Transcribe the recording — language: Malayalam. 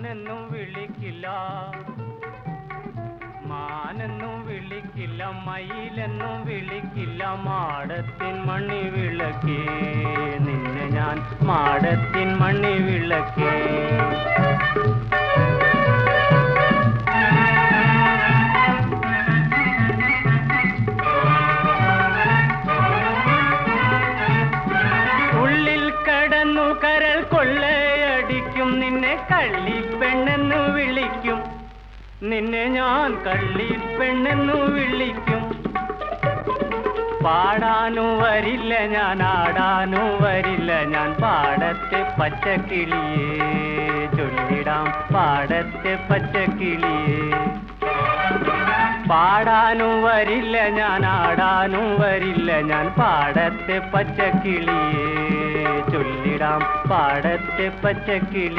മാനെന്നും വിളിക്കില്ല. മാനെന്നും വിളിക്കില്ല മയിലെന്നും വിളിക്കില്ല മാടത്തിൻ മണ്ണി വിളക്കേ. നിന്നെ ഞാൻ മാടത്തിൻ മണ്ണി വിളക്കേ. നിന്നെ കള്ളിപ്പെണ്ണെന്നു വിളിക്കും. നിന്നെ ഞാൻ കള്ളി പെണ്ണെന്ന് വിളിക്കും. പാടാനും വരില്ല ഞാൻ ആടാനും വരില്ല ഞാൻ. പാടത്തെ പച്ചക്കിളിയെ ചൊല്ലിടാം പാടത്തെ പച്ചക്കിളിയെ. പാടാനും വരില്ല ഞാൻ ആടാനും വരില്ല ഞാൻ. പാടത്തെ പച്ചക്കിളിയേ ചൊല്ലിടാം പാടത്തെ പച്ചക്കിളി